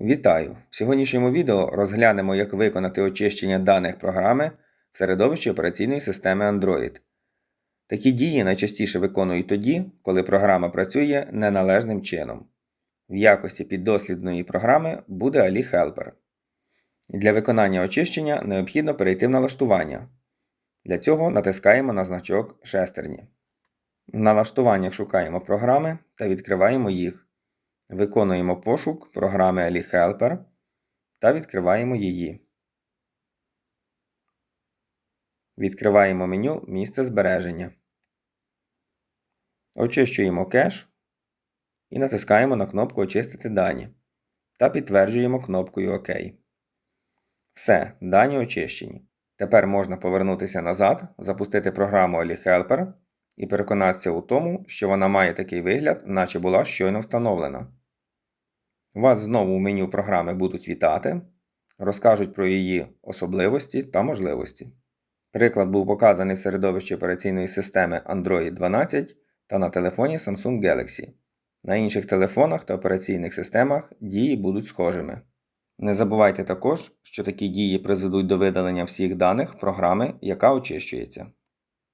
Вітаю! В сьогоднішньому відео розглянемо, як виконати очищення даних програми в середовищі операційної системи Android. Такі дії найчастіше виконують тоді, коли програма працює неналежним чином. В якості піддослідної програми буде Ali Helper. Для виконання очищення необхідно перейти в налаштування. Для цього натискаємо на значок шестерні. В налаштуваннях шукаємо програми та відкриваємо їх. Виконуємо пошук програми Ali Helper та відкриваємо її. Відкриваємо меню Місце збереження. Очищуємо кеш і натискаємо на кнопку Очистити дані та підтверджуємо кнопкою ОК. Все, дані очищені. Тепер можна повернутися назад, запустити програму Ali Helper і переконатися у тому, що вона має такий вигляд, наче була щойно встановлена. Вас знову в меню програми будуть вітати, розкажуть про її особливості та можливості. Приклад був показаний в середовищі операційної системи Android 12 та на телефоні Samsung Galaxy. На інших телефонах та операційних системах дії будуть схожими. Не забувайте також, що такі дії призведуть до видалення всіх даних програми, яка очищується.